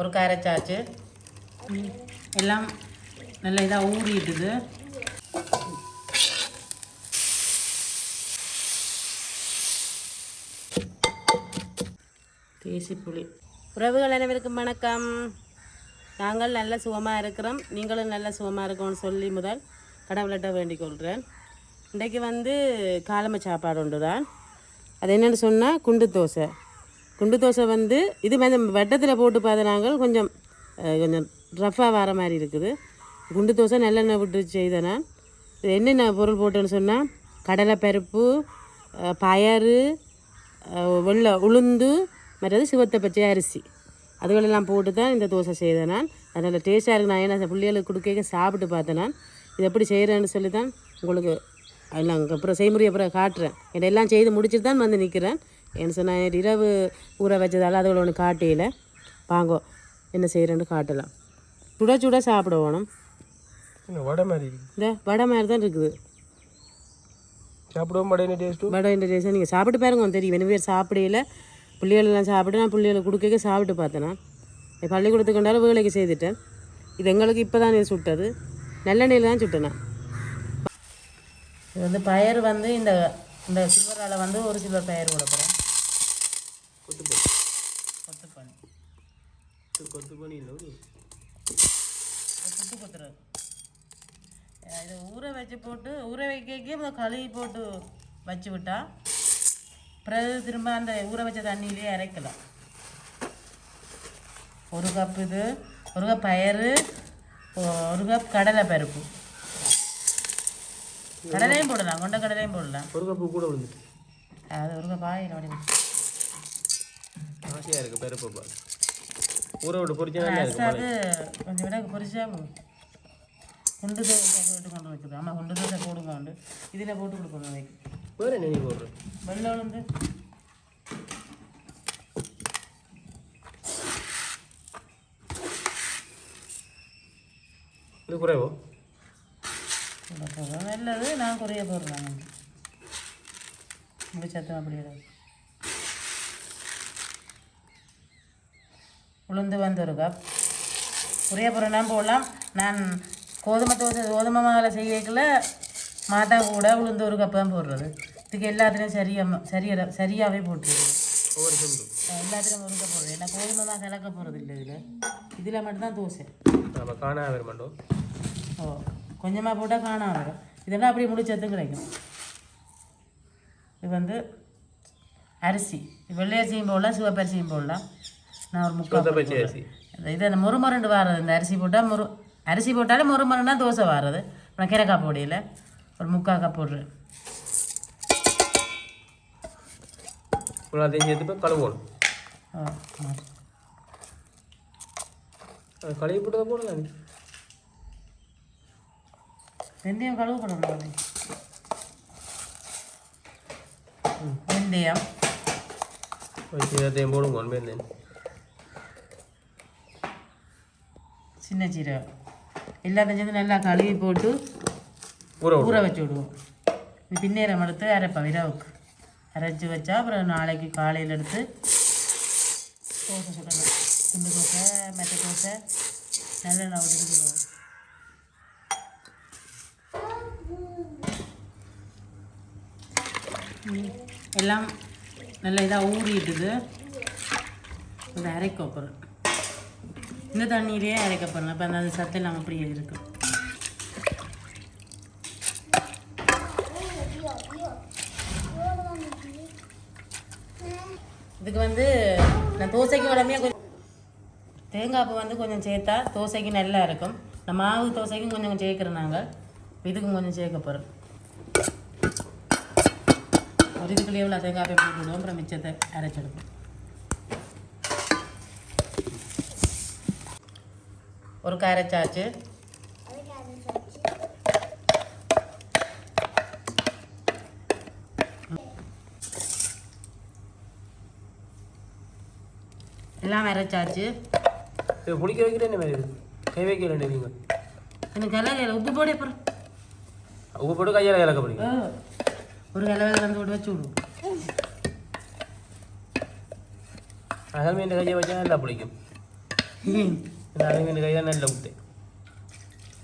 ஒரு காரச்சாச்சு எல்லாம் நல்ல இதாக ஊறிட்டுது தேசி புளி. உறவுகள் அனைவருக்கும் வணக்கம். நாங்கள் நல்ல சுகமாக இருக்கிறோம். நீங்களும் நல்ல சுகமாக இருக்கணும்னு சொல்லி முதல் கடவுள்கிட்ட வேண்டிக் கொள்கிறேன் இன்றைக்கு வந்து காலமை சாப்பாடு உண்டு தான் அது என்னென்னு சொன்னால் குண்டு தோசை. குண்டு தோசை வந்து இது மாதிரி வெட்டத்தில் போட்டு பார்த்த கொஞ்சம் கொஞ்சம் ரஃப்பாக வர மாதிரி இருக்குது. குண்டு தோசை நல்லெண்ணெய் விட்டு செய்த நான் என்னென்ன பொருள் போட்டேன்னு சொன்னால் கடலைப்பருப்பு பருப்பு பயறு உள்ள வெள்ளை உளுந்து மற்றது சிவத்தை பச்சை அரிசி. அதுகளெல்லாம் போட்டு தான் இந்த தோசை செய்தேன் நான் அதனால் டேஸ்ட்டாக இருக்கு. நான் ஏன்னா பிள்ளைகளுக்கு கொடுக்க சாப்பிட்டு பார்த்தேன் நான் இது எப்படி செய்கிறேன்னு சொல்லி தான் உங்களுக்கு எல்லாம் அப்புறம் செய்முறை அப்புறம் காட்டுறேன். என்னெல்லாம் செய்து முடிச்சுட்டு தான் வந்து நிற்கிறேன் என்ன சொன்னால் இரவு ஊற வச்சதால அதுகளை ஒன்று காட்டையில். வாங்கோ என்ன செய்கிறேன்னு காட்டலாம். சுட சுட சாப்பிட வேணும் வடை மாதிரி இந்த வடை மாதிரி தான் இருக்குது. சாப்பிடுவோம் வடை டேஸ்ட்டு வடை இந்த டேஸ்ட் நீங்கள் சாப்பிட்டு பாருங்க தெரியும். என்ன பேர் சாப்பிடையில பிள்ளைகள் எல்லாம் சாப்பிட்டு நான் பிள்ளைகளுக்கு கொடுக்க சாப்பிட்டு பார்த்தேன் நான். என் பள்ளிக்கூடத்துக்கு கொண்டாலும் வேலைக்கு செய்துட்டேன். இது எங்களுக்கு இப்போ தான் இது சுட்டது. நல்லெண்ணெயில் தான் சுட்டேன் இது வந்து பயிர் வந்து இந்த இந்த சில்வரால் வந்து ஒரு சில்வர் பயிர் கொடுக்குறேன். கொத்து பண்ணி இல்லை ஒரு கொத்து கொத்துறது. அஹ் இதை ஊற வச்சு போட்டு ஊற வைக்க கழுவி போட்டு வச்சு விட்டா பிறகு திரும்ப அந்த ஊற வச்ச தண்ணியிலே அரைக்கலாம். ஒரு கப் இது ஒரு கப் பயறு ஒரு கப் கடலை பருப்பு. கடலையும் போடலாம் கொண்ட கடலையும் போடலாம். ஒரு கப்பு கூட விழுந்துட்டு. அது ஒரு கப் ஆயிரம் அப்படி ஆசையாக இருக்குது பெருப்பை பாரு ஊற விட்டு பொரிச்சா நல்லா இருக்கு அது. கொஞ்சம் விட பொரிச்சா குண்டு தோசை போட்டு கொண்டு வைக்கிறது. ஆமாம் குண்டு தோசை போடுங்க உண்டு. இதில் போட்டு கொடுக்கணும் வைக்க வேறு என்ன நீ போடுற? வெள்ளை உளுந்து. இது குறைவோ? நல்லது நான் குறைய போடுறேன். முடிச்சத்தும் அப்படி உளுந்து வந்து ஒரு கப் குறைய போடுறேன்னா போடலாம். நான் கோதுமை தோசை கோதுமை மாவில் செய்யக்கல மாட்டா கூட உளுந்து ஒரு கப் தான் போடுறது. இதுக்கு எல்லாத்துலேயும் சரியாக சரியாக சரியாகவே போட்டுருது எல்லாத்துலேயும் ஒரு கப் போடுறது ஏன்னா கோதுமை தான் கலக்க போகிறது இல்லை இதில். இதில் மட்டும்தான் தோசை. நம்ம வர மாட்டோம். ஓ கொஞ்சமாக போட்டால் காணாம வரும் இதெல்லாம் அப்படியே முடிச்சதும் கிடைக்கும். இது வந்து அரிசி. வெள்ளையரிசியும் போடலாம் சிவப்பரிசியும் போடலாம். நான் ஒரு முக்கால் இது அந்த முறுமருண்டு வாரது. இந்த அரிசி போட்டால் முறு அரிசி போட்டாலே முறுமருண்டா தோசை வாரது. நான் கிரக்கா பொடியில் ஒரு முக்கால் கப் போடுறேன். எல்லாத்தையும் சேர்த்து போய். அது கழுவி போட்டு தான் போடலாம் வெந்தயம் கழுவு பண்ணணும் வெந்தயம். சீரகத்தையும் போடுங்க ஒன் பேர் சின்ன சீரகம் எல்லாத்தையும் சேர்த்து நல்லா கழுவி போட்டு ஊற ஊற வச்சு விடுவோம். பின்னேரம் எடுத்து அரைப்பேன் இரவுக்கு. அரைச்சி வச்சா அப்புறம் நாளைக்கு காலையில் எடுத்து தோசை சுடலாம் குண்டு தோசை மெத்த தோசை நல்லெண்ணெய் விட்டு சுடுவோம் ம், எல்லாம் நல்லா இதாக ஊறிட்டுது. இதை அரைக்க போகிறேன் இந்த தண்ணீரையே அரைக்க போகிறோம் அப்போ அந்த சத்து இல்லாமல் அப்படியே இருக்கும். இதுக்கு வந்து நான் தோசைக்கு உடம்பே கொஞ்சம் தேங்காய் பூ வந்து கொஞ்சம் சேர்த்தா தோசைக்கு நல்லா இருக்கும். நான் மாவு தோசைக்கும் கொஞ்சம் கொஞ்சம் சேர்க்குறோம் நாங்கள் இதுக்கும் கொஞ்சம் சேர்க்க போகிறோம் ஒரு இதுக்குள்ளே எவ்வளோ தேங்காய் பூ போட்டு அப்புறம் மிச்சத்தை அரைச்செடுப்போம் ஒரு காரச்சாச்சு எல்லாம் அரைச்சாச்சு இது புளிக்க வைக்கிற என்ன மாதிரி? கை வைக்கல நீங்கள் எனக்கு கலர் உப்பு போட அப்புறம். உப்பு போட்டு கையால் கலக்க போறீங்க ஒரு கலவை கலந்து விட்டு வச்சு விடுவோம் அகல் மீன் கையை வச்சா நல்லா பிடிக்கும்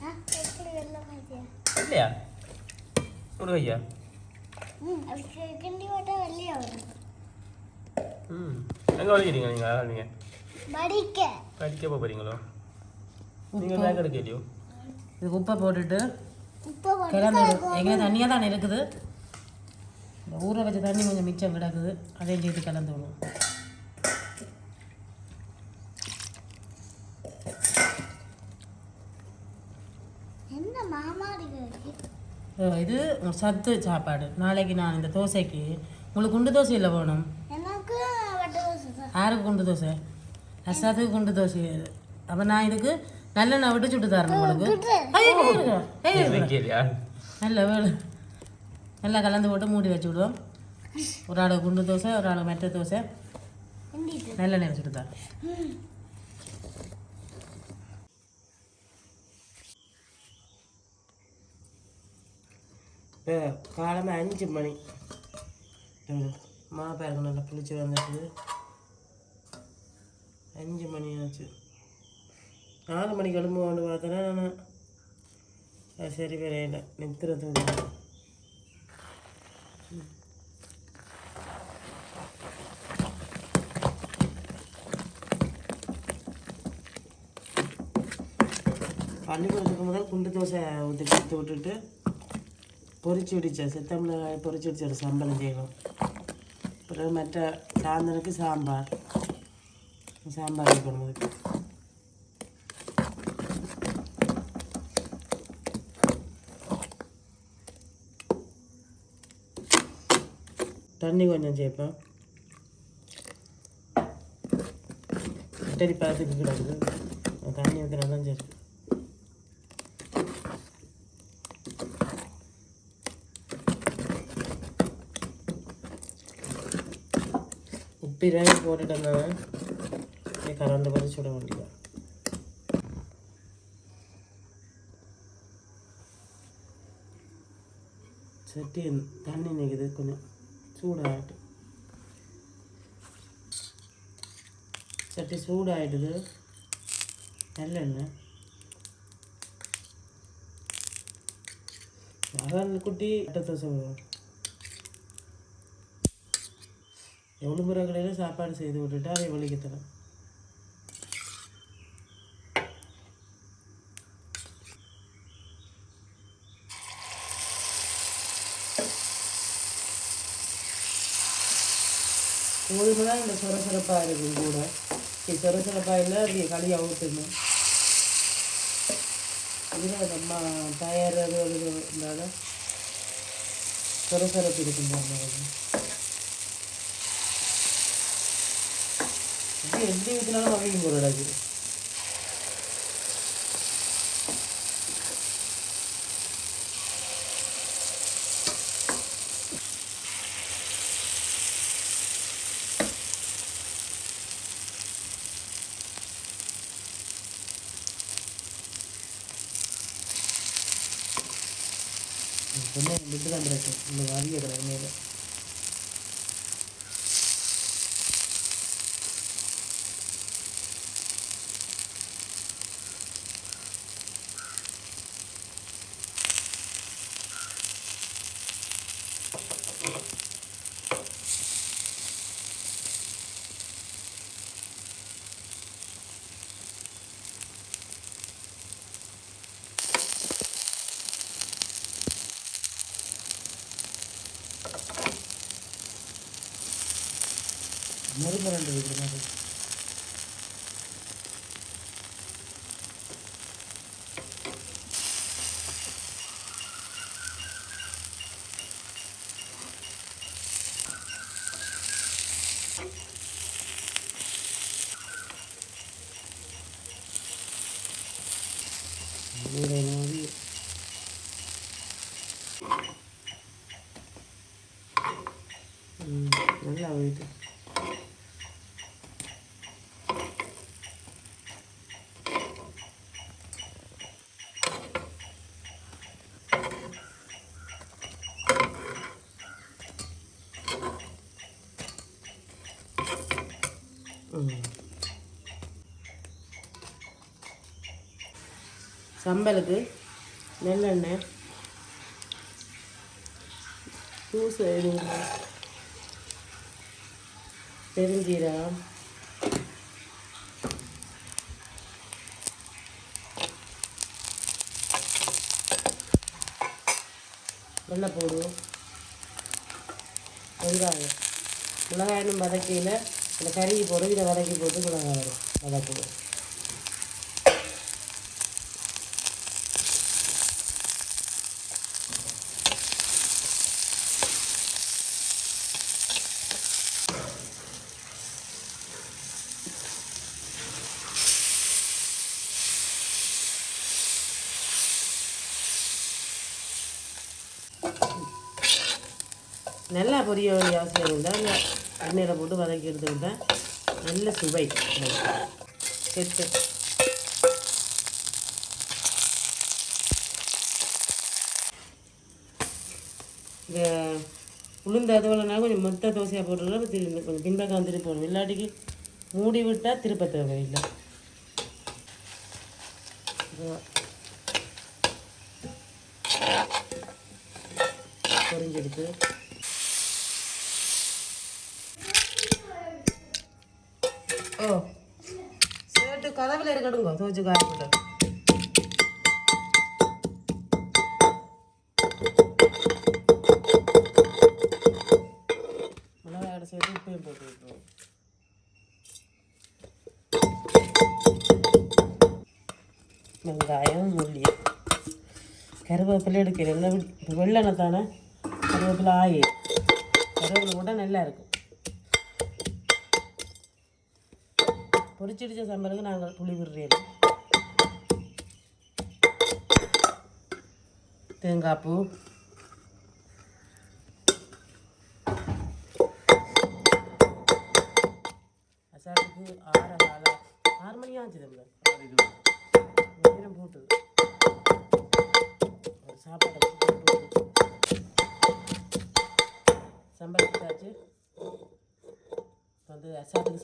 ஆ, எப்படி வெள்ளை மாதிரியா? இல்லையா ஒரு கையா ம், எங்கே வலிக்கிறீங்க நீங்கள் நீங்கள் வடிக்க. படிக்க போகிறீங்களோ நீங்கள் பேக் எடுக்கலையோ இதுக்கு உப்பை போட்டுட்டு கிளந்து எங்கே தண்ணியாக தானே இருக்குது இந்த ஊற வச்ச தண்ணி கொஞ்சம் மிச்சம் கிடக்குது அதையும் சேர்த்து கலந்து விடும் என்ன மாமாடி இருக்கு? இது சத்து சாப்பாடு. நாளைக்கு நான் இந்த தோசைக்கு உங்களுக்கு குண்டு தோசை இல்லை வேணும்? எனக்கு வட்டை தோசை தான். யாருக்கு குண்டு தோசை? அசாத்துக்கு குண்டு தோசை. அப்போ நான் இதுக்கு நல்லெண்ணெய் விட்டு சுட்டு தரேன் உங்களுக்கு. நல்ல வேலை. நல்லா கலந்து போட்டு மூடி வச்சு விடுவோம். ஒரு ஆளு குண்டு தோசை ஒரு ஆளு மெட்ட தோசை. நல்லெண்ணெய் வச்சுட்டு தரேன். ம். காலமே அஞ்சு மணி மா நல்லா புளிச்சு வந்துட்டு அஞ்சு மணி ஆச்சு நாலு மணிக்கு எழும்பு கொண்டு பார்த்தேன்னா நான் சரி வரையில நிறுத்துறது பள்ளிக்கூடத்துக்கு முதல் குண்டு தோசை ஊற்றி கொடுத்து விட்டுட்டு பொரிச்சு விடிச்சேன் சித்தமில் பொரிச்சு விடிச்ச ஒரு சம்பளம் செய்யணும் அப்புறம் மற்ற சாயந்தரத்துக்கு சாம்பார் சாம்பார் வைக்கணும் தண்ணி கொஞ்சம் சேர்ப்பேன் இட்டடி பார்த்துக்கு கிடக்குது தண்ணி ஊற்றினா தான் சரி உப்பிராக போட்டுட்டு வந்தேன் கலந்து பண்ணி சுட முடியல சட்டி தண்ணி நிற்குது கொஞ்சம் சூடாகட்டும் சட்டி சூடாகிடுது நல்லெண்ணெய் அதான் குட்டி அட்டை தோசை வரும் எவ்வளோ சாப்பாடு செய்து விட்டுட்டு அதை வலிக்கத்தலாம் உங்களுக்கு தான் இந்த சுரசுரப்பாக இருக்குது கூட. இது சுரசுரப்பாக இல்லை அது களி ஊற்றணும் இதில் நம்ம தயார் அது இருந்தாலும் சுரசுரப்பு இருக்கும் பாருங்க கொஞ்சம். இது எப்படி ஊற்றினாலும் வகையும் போடாது கொஞ்சம் விட்டு தான் பிரச்சனை இந்த அதிக கிடையாது மேலே மறுமரண்டு வைக்கிற மாதிரி நூறு நூறு ம், நல்லா போயிட்டு ம் சம்பலுக்கு நெல்லெண்ணெய் பூசு இது பெருஞ்சீரகம் வெள்ளைப்பூடு வெங்காயம் மிளகாயும் வதக்கையில். இந்த கறியை போட்டு இதை வதக்கி போட்டு மிளகாய் வதக்குவோம் நல்லா பொரிய வேண்டிய அவசியம் இல்லை தண்ணீரை எண்ணெயில் போட்டு வதக்கி எடுத்துக்கிட்டா நல்ல சுவை. கெட்டு இந்த உளுந்த அதுவலைனா கொஞ்சம் மொத்த தோசையாக போட்டுருந்தா திரும்ப கொஞ்சம் பின்பக்கம் வந்துட்டு போகணும் இல்லாட்டிக்கு மூடி விட்டால் திருப்ப தேவையில்லை. பொறிஞ்செடுத்து ஓ. சேட்டு கதவில் இருக்கட்டுங்க துவச்சு காயக்குள்ள மிளகாயோட சேர்த்து உப்பையும் போட்டு விட்டுருவோம் வெங்காயம் உள்ளி கருவேப்பிலை எடுக்கிறேன். எல்லாம் இப்போ வெள்ளெண்ணெய் தானே? கருவேப்பிலை ஆயி. கருவேப்பிலை போட்டால் நல்லா இருக்கும். பொரிச்சடிச்ச சாம்பாருக்கு நாங்கள் புளி விடுறோம் தேங்காய் பூ.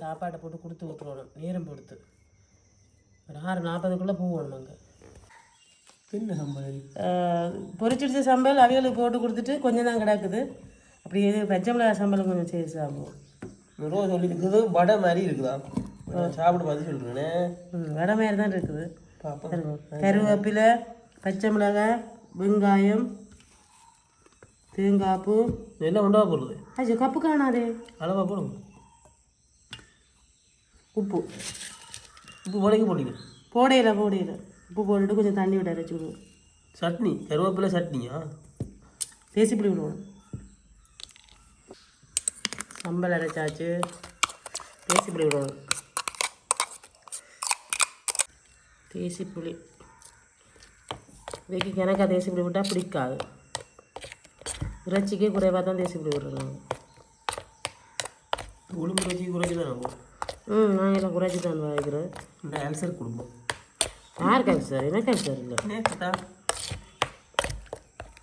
அசாத்துக்கு சாப்பாடை போட்டு கொடுத்து விட்ருவோம் நேரம் பொறுத்து. ஒரு ஆறு நாற்பதுக்குள்ளே போகணும் அங்கே. தின்ன சம்பளம். பொரிச்சிடிச்ச சம்பல் அவிகளுக்கு போட்டு கொடுத்துட்டு கொஞ்சம் தான் கிடக்குது. அப்படி இது பச்சை மிளகாய் சம்பளம் கொஞ்சம் சேர்த்து சாப்பிடுவோம் ரோ சொல்லியிருக்குது வடை மாதிரி இருக்குதா? சாப்பிட பார்த்து சொல்கிறேனே வடை மாதிரி தான் இருக்குது. கருவேப்பிலை பச்சை மிளகாய் வெங்காயம் தேங்காய் பூ. எல்லாம் உண்டா போடுறது ஐயோ கப்பு காணாதே. அளவா போடுங்க. உப்பு. உப்பு வடைக்கு போட்டீங்க போடையில போடையில. உப்பு போட்டுட்டு கொஞ்சம் தண்ணி விட அரைச்சி விடுவோம் சட்னி கருவேப்பிலை சட்னியா? தேசிப்புளி விடுவோம் சம்பல் அரைச்சாச்சு. தேசிப்புளி விடுவோம் தேசிப்புளி இதுக்கு கிணக்கா தேசிப்புளி விட்டால் பிடிக்காது. இறைச்சிக்கே குறைவாக தான் தேசிப்புளி விடுறோம் உளுந்து வச்சு குறைச்சி தான் நம்ம? ம் நான் எல்லாம் குறைச்சி தான் வாங்கிக்கிறேன். இந்த ஆன்சர் கொடுப்போம் யாருக்காக சார் எனக்காக சார் இல்லை.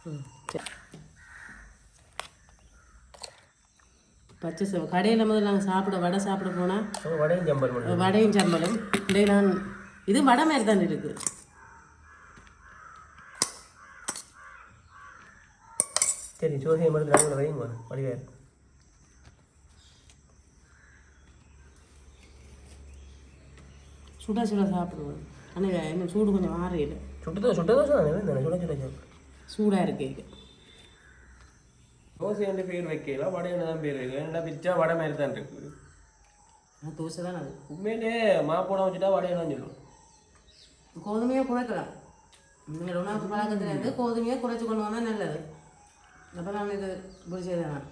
ம் சரி. பச்சை சவ கடையில் முதல்ல நாங்கள் சாப்பிட வடை சாப்பிட போனால் வடையும் சம்பல் மட்டும். வடையும் சம்பளம் இதை நான் இது வடை மாதிரி தான் இருக்குது சரி சோசியை மட்டும் நாங்கள் வைங்க வடிவேறு சுட சுட சாப்பிடுவோம். ஆனால் இன்னும் சூடு கொஞ்சம் மாறையில் சுட்டதோ சுட்டதோ தானே சுட சுட சாப்பிடு. சூடாக இருக்கு தோசை என்ற பேர் வைக்கல. வடையான தான் பேர் வைக்கல. என்ன பிச்சா வடை மாதிரி தான் இருக்குது ஆனால் தோசை தான் அது. உண்மையிலே மாப்போட வச்சுட்டா வடையெல்லாம் சொல்லுவோம் கோதுமையை குறைக்கலாம். நீங்கள் உணவு பழக்கத்தில் இருந்து கோதுமையை குறைச்சி கொண்டு வந்தால் நல்லது. அப்போ நான் இது இப்படி செய்தேன்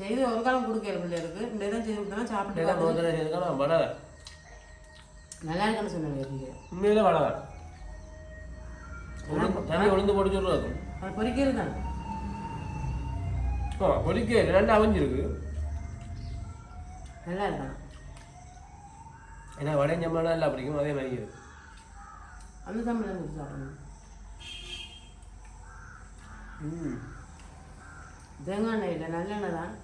செய்து ஒரு காலம் கொடுக்கல பிள்ளைகளுக்கு. இந்த இதை செய்து கொடுத்தா சாப்பிட்டு நல்லா இருக்குன்னு சொன்னாங்க உண்மையிலே வடை தான் உளுந்து- போட்டு சொல்லுவாங்க. அது பொறிக்கிறது தான். ஆ பொறிக்க ரெண்டு அவஞ்சிருக்கு. நல்லா இருக்கான் ஏன்னா வடை சம்பளம் எல்லாம் பிடிக்கும் அதே மாதிரி இருக்கு. அந்த சம்பளம் கொடுத்து சாப்பிடணும். ம். தேங்காய் எண்ணெய் இல்லை நல்லெண்ணெய் தான்.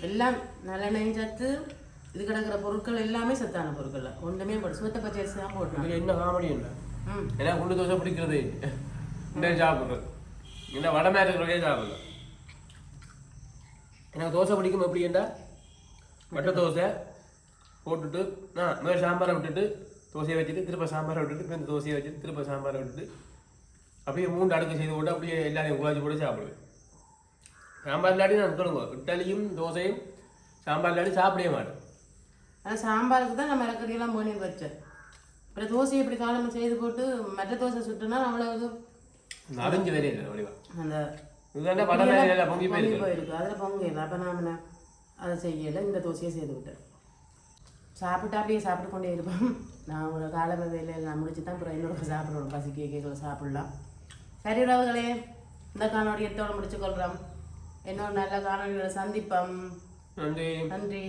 எல்லாம் நல்லெண்ணெயும் சத்து இது கிடக்கிற பொருட்கள் எல்லாமே சத்தான பொருட்கள் ஒன்றுமே போட்டு சுத்த பச்சை அரிசி தான் போட்டோம் இதில் என்ன காமெடி இல்லை? ஏன்னா குண்டு தோசை பிடிக்கிறது. இந்த சாப்பிட்றது? இந்த வடை மாதிரி இருக்கிறதே சாப்பிடலாம் எனக்கு தோசை பிடிக்கும் எப்படின்னா வட்டை தோசை போட்டுட்டு ஆ மேலே சாம்பாரை விட்டுட்டு தோசையை வச்சுட்டு திருப்ப சாம்பாரை விட்டுட்டு இந்த தோசையை வச்சுட்டு திருப்ப சாம்பாரை விட்டுட்டு அப்படியே மூன்று அடுக்கு செய்து போட்டு அப்படியே எல்லாரையும் குழாச்சி போட்டு சாப்பிடுவேன். சாம்பார் இல்லாட்டி நான் சொல்லுங்க இட்லியும் தோசையும் சாம்பார் இல்லாட்டி சாப்பிடவே மாட்டேன். ஆனால் சாம்பாருக்கு தான் நான் மிளக்கறியெல்லாம் போனி வச்சேன். அப்புறம் தோசையை இப்படி காலம்பு செய்து போட்டு மற்ற தோசை சுட்டுனா அவ்வளவு அரைஞ்சு வடிவா. அந்த பொங்கி போயிருக்கு. அதில் பொங்கல அப்போ நான் அதை செய்யலை. இந்த தோசையை செய்து விட்டேன். சாப்பிட்டா அப்படியே சாப்பிட்டு கொண்டே இருப்பேன் நான் ஒரு காலமை வேலையில் நான் முடிச்சு தான் அப்புறம் இன்னொரு சாப்பிடணும். பசி கேட்கல சாப்பிடலாம். சரி உறவுகளே இந்த காணொலி எத்தோடு முடிச்சு கொள்கிறோம் இன்னொரு நல்ல காணொலியோட சந்திப்போம். நன்றி. நன்றி.